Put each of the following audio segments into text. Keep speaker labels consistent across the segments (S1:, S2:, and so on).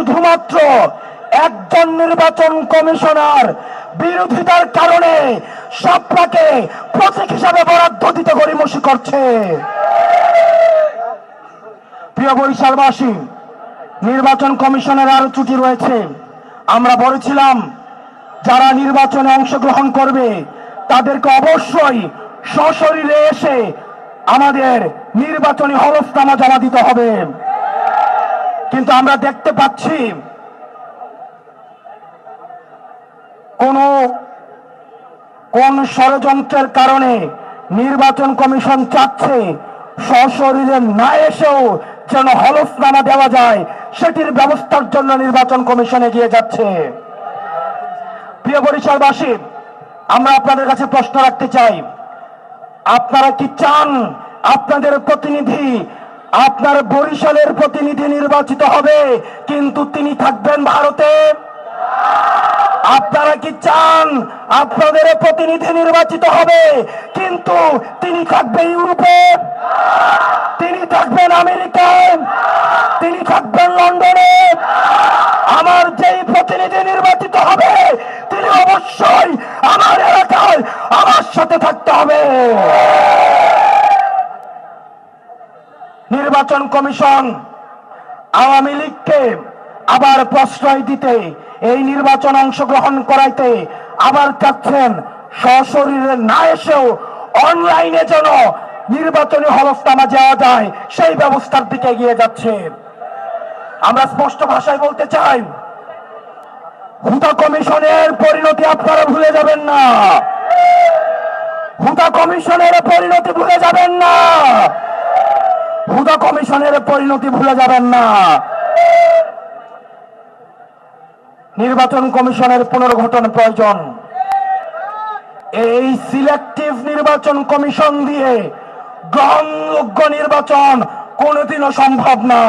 S1: শুধুমাত্র একজন নির্বাচন কমিশনার বিরোধিতার কারণে সাপলাকে প্রতীক হিসাবে বরাদ্দ দিতে গরিমসি করছে। প্রিয় বরিশালবাসী, নির্বাচন কমিশনের আরও ত্রুটি রয়েছে। আমরা বলেছিলাম, যারা নির্বাচনে অংশগ্রহণ করবে, তাদেরকে অবশ্যই সশরীরে এসে আমাদের নির্বাচনী হলফনামা জমা দিতে হবে। কিন্তু আমরা দেখতে পাচ্ছি কোন কোন ষড়যন্ত্রের কারণে নির্বাচন কমিশন চাচ্ছে সশরীরে না এসেও যেন হলফনামা দেওয়া যায়, সেটির ব্যবস্থার জন্য নির্বাচন কমিশন এগিয়ে যাচ্ছে। প্রিয় বরিশালবাসী আমরা আপনাদের কাছে প্রশ্ন রাখতে চাই। আপনারা কি চান আপনাদের প্রতিনিধি আপনার বরিশালের প্রতিনিধি নির্বাচিত হবে, কিন্তু তিনি থাকবেন ভারতে। আপনারা কি চান আপনাদের প্রতিনিধি নির্বাচিত হবে, কিন্তু তিনি থাকবেন ইউরোপে। তিনি থাকবেন আমেরিকায় তিনি থাকবেন লন্ডনে। আমার যেই প্রতিনিধি নির্বাচিত হবে, তিনি অবশ্যই আমার এলাকায় আমার সাথে থাকতে হবে। নির্বাচন কমিশন আওয়ামী লীগকে আবার প্রশ্রয় দিতে, এই নির্বাচন অংশগ্রহণ করাইতে আবার চাচ্ছেন সশরীরে না এসেও অনলাইনে যেন নির্বাচনী হলফনামা যাওয়া যায়, সেই ব্যবস্থার দিকে এগিয়ে যাচ্ছে। আমরা স্পষ্ট ভাষায় বলতে চাই, হুদা কমিশনের পরিণতি আপনারা ভুলে যাবেন না। হুদা কমিশনের পরিণতি ভুলে যাবেন না। হুদা কমিশনের পরিণতি ভুলে যাবেন না। নির্বাচন কমিশনের পুনর্গঠন প্রয়োজন। এই সিলেক্টিভ নির্বাচন কমিশন দিয়ে গ্রহণযোগ্য নির্বাচন কোনোদিনও সম্ভব না।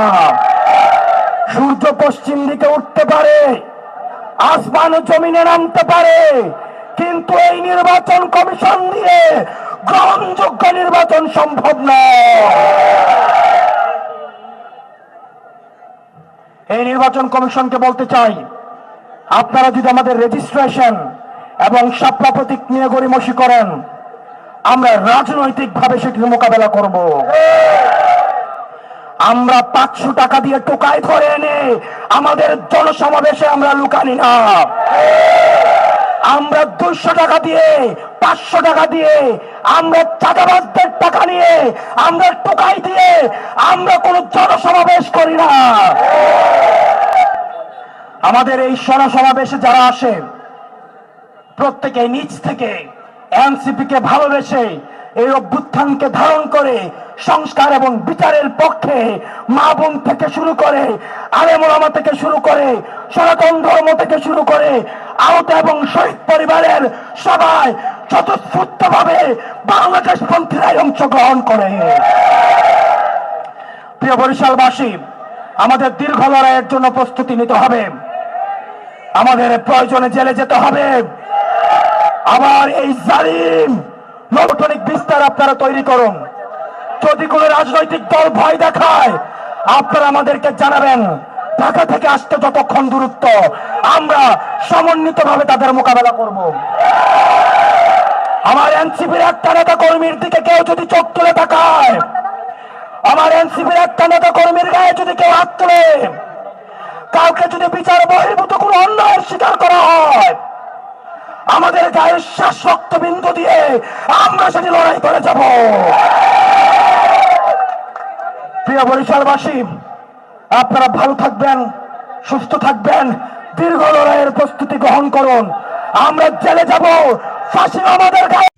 S1: সূর্য পশ্চিম দিকে উঠতে পারে, আসমান জমিনে নামতে পারে, কিন্তু এই নির্বাচন কমিশন দিয়ে গ্রহণযোগ্য নির্বাচন সম্ভব নয়। এই নির্বাচন কমিশনকে বলতে চাই, আপনারা যদি আমাদের রেজিস্ট্রেশন এবং সাপলা প্রতীক নিয়ে গড়িমসি করেন, আমরা রাজনৈতিকভাবে সেটির মোকাবেলা করব। আমরা পাঁচশো টাকা দিয়ে টোকায় ধরে এনে আমাদের জনসমাবেশে আমরা লুকানি না। আমরা দুইশো টাকা দিয়ে পাঁচশো টাকা দিয়ে আমরা চাঁদাবাজদের টাকা নিয়ে, আমরা টোকাই দিয়ে, আমরা কোন জনসমাবেশ করি না। আমাদের এই সমাবেশে যারা আসে, প্রত্যেকে নিচ থেকে এনসিপি কে ভালোবেসে এই অভ্যুত্থানকে ধারণ করে সংস্কার এবং বিচারের পক্ষে মা বোন থেকে শুরু করে আলেমা থেকে শুরু করে সনাতন ধর্ম থেকে শুরু করে আহত এবং শহীদ পরিবারের সবাই স্বতঃস্ফূর্ত ভাবে বাংলাদেশ পন্থীরাই অংশগ্রহণ করে। প্রিয় বরিশালবাসী, আমাদের দীর্ঘ লড়াইয়ের জন্য প্রস্তুতি নিতে হবে। আমাদের প্রয়োজনে জেলে যেতে হবে। আবার এই জালিম নবটনিক বিস্তার আপনারা তৈরি করুন। যদি কোনো রাজনৈতিক দল ভয় দেখায়, আপনারা আমাদেরকে জানাবেন। ঢাকা থেকে আসতে যতক্ষণ দূরত্ব। আমরা সমন্বিত ভাবে তাদের মোকাবেলা করব। আমার এনসিপির একটা নেতা কর্মীর দিকে কেউ যদি চোখ তুলে তাকায়, আমার এনসিপির একটা নেতা কর্মীর গায়ে যদি কেউ হাত তুলে, কাউকে যদি বিচার বহির্ভূত কোনো অন্যায়ের শিকার করা হয় আমাদের গায়ের শেষ রক্তবিন্দু দিয়ে আমরা সেটি লড়াই করে যাব। প্রিয় বরিশালবাসী, আপনারা ভালো থাকবেন, সুস্থ থাকবেন, দীর্ঘ লড়াইয়ের প্রস্তুতি গ্রহণ করুন। আমরা জেলে যাব, ফাঁসি আমাদের গায়ে